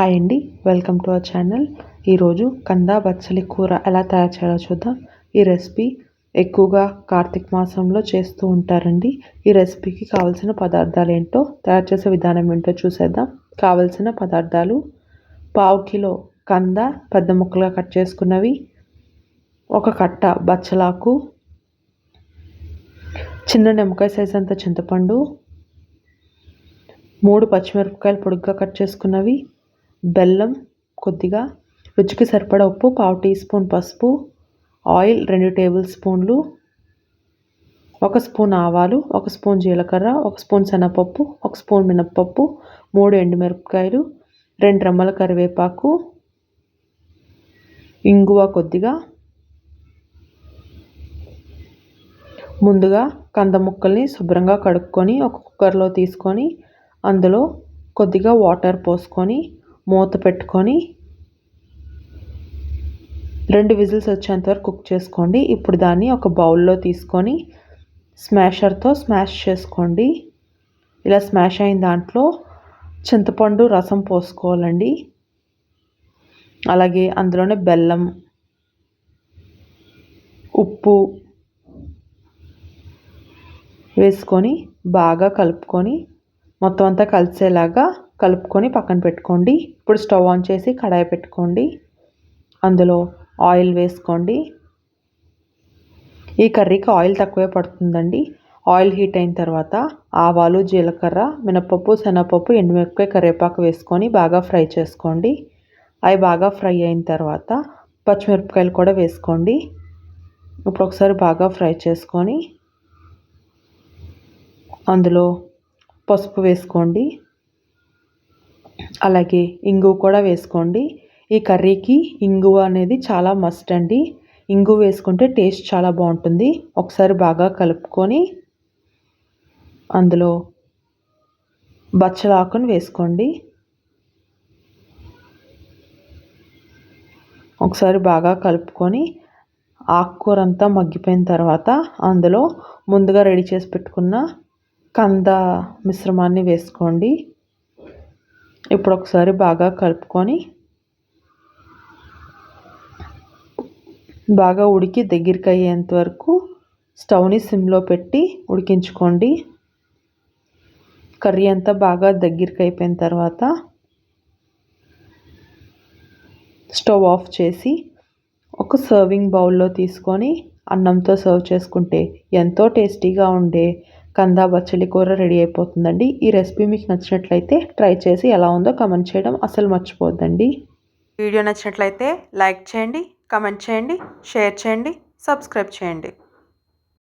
Hi అండి welcome to our channel. ఈరోజు కంద బచ్చలి కూర ఎలా తయారు చేయాలో చూద్దాం. ఈ రెసిపీ ఎక్కువగా కార్తీక మాసంలో చేస్తూ ఉంటారండి. ఈ రెసిపీకి కావాల్సిన పదార్థాలు ఏంటో తయారు చేసే విధానం ఏంటో చూసేద్దాం. కావలసిన పదార్థాలు పావు కిలో కంద పెద్ద ముక్కలుగా కట్ చేసుకున్నవి ఒక కట్ట బచ్చలాకు చిన్న నిమ్మకాయ సైజ్ అంత చింతపండు మూడు పచ్చిమిరపకాయలు పొడుగ్గా కట్ చేసుకున్నవి బెల్లం కొద్దిగా రుచికి సరిపడ ఉప్పు పావు టీ స్పూన్ పసుపు ఆయిల్ రెండు టేబుల్ స్పూన్లు ఒక స్పూన్ ఆవాలు ఒక స్పూన్ జీలకర్ర ఒక స్పూన్ శనగపప్పు ఒక స్పూన్ మినప్పప్పు మూడు ఎండుమిరపకాయలు రెండు రెమ్మల కరివేపాకు ఇంగువ కొద్దిగా. ముందుగా కంద ముక్కల్ని శుభ్రంగా కడుక్కొని ఒక కుక్కర్లో తీసుకొని అందులో కొద్దిగా వాటర్ పోసుకొని మూత పెట్టుకొని రెండు విజిల్స్ వచ్చేంత వరకు కుక్ చేసుకోండి. ఇప్పుడు దాన్ని ఒక బౌల్లో తీసుకొని స్మాషర్తో స్మాష్ చేసుకోండి. ఇలా స్మాష్ అయిన దాంట్లో చింతపండు రసం పోసుకోవాలండి. అలాగే అందులోనే బెల్లం ఉప్పు వేసుకొని బాగా కలుపుకొని మొత్తం అంతా కలిసేలాగా కలుపుకొని పక్కన పెట్టుకోండి. ఇప్పుడు స్టవ్ ఆన్ చేసి కడాయి పెట్టుకోండి. అందులో ఆయిల్ వేసుకోండి. ఈ కర్రీకి ఆయిల్ తక్కువే పడుతుందండి. ఆయిల్ హీట్ అయిన తర్వాత ఆవాలు జీలకర్ర మినపప్పు శనగపప్పు ఎండుమిరపకాయ కరివేపాకు వేసుకొని బాగా ఫ్రై చేసుకోండి. అవి బాగా ఫ్రై అయిన తర్వాత పచ్చిమిరపకాయలు కూడా వేసుకోండి. ఇప్పుడు ఒకసారి బాగా ఫ్రై చేసుకొని అందులో పసుపు వేసుకోండి. అలాగే ఇంగువ కూడా వేసుకోండి. ఈ కర్రీకి ఇంగువ అనేది చాలా మస్ట్ అండి. ఇంగువ వేసుకుంటే టేస్ట్ చాలా బాగుంటుంది. ఒకసారి బాగా కలుపుకొని అందులో బచ్చలాకుని వేసుకోండి. ఒకసారి బాగా కలుపుకొని ఆకుకూర అంతా మగ్గిపోయిన తర్వాత అందులో ముందుగా రెడీ చేసి పెట్టుకున్న కంద మిశ్రమాన్ని వేసుకోండి. ఇప్పుడు ఒకసారి బాగా కలుపుకొని బాగా ఉడికి దగ్గరికి అయ్యేంత వరకు స్టవ్ని సిమ్లో పెట్టి ఉడికించుకోండి. కర్రీ అంతా బాగా దగ్గరికి అయిపోయిన తర్వాత స్టవ్ ఆఫ్ చేసి ఒక సర్వింగ్ బౌల్లో తీసుకొని అన్నంతో సర్వ్ చేసుకుంటే ఎంతో టేస్టీగా ఉండే కందా బచ్చలి కూర రెడీ అయిపోతుందండి. ఈ రెసిపీ మీకు నచ్చినట్లయితే ట్రై చేసి ఎలా ఉందో కమెంట్ చేయడం అసలు మర్చిపోద్దండి వీడియో నచ్చినట్లయితే లైక్ చేయండి కమెంట్ చేయండి షేర్ చేయండి సబ్స్క్రైబ్ చేయండి.